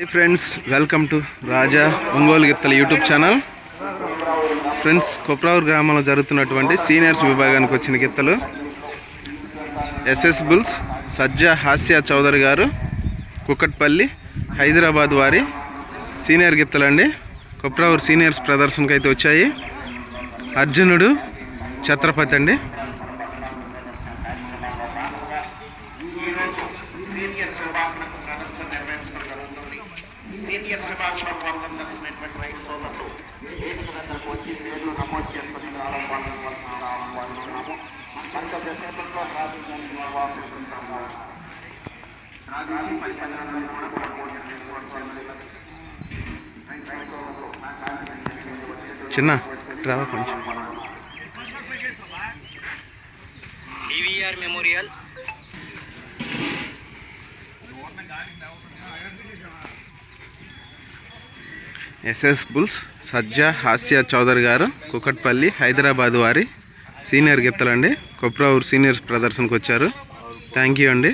Hi friends welcome to Raja Ongole గిత్తల YouTube channel friends Kopravur గ్రామంలో జరుగుతున్నటువంటి seniors విభాగానికి వచ్చిన గిత్తలు ఎస్ఎస్ బుల్స్ సజ్జా హాస్య చౌదరి గారు కుక్కట్పల్లి హైదరాబాద్ వారి సీనియర్ గిత్తలండి. కొప్రావూర్ సీనియర్స్ ప్రదర్శనకు అయితే వచ్చాయి. అర్జునుడు ఛత్రపతి అండి. సీనియర్ విభాగంలో పాల్గొన్నటువంటి రైతు సోదరులు వేదిక దగ్గరకు వచ్చి పేర్లు నమోదు చేసుకుని ఆరంభాలను ఆరంభాలను మరికొద్ది సేపట్లో ట్రాఫిక్ ట్రాఫిక్ కూడా చిన్న ట్రావెల్ కొంచెం DVR memorial SS bulls Sajja Hasya Chowdary గారు కుకట్పల్లి హైదరాబాద్ వారి సీనియర్ గిత్తలండి కొప్రావూరు సీనియర్స్ ప్రదర్శనకు వచ్చారు థ్యాంక్ యూ అండి.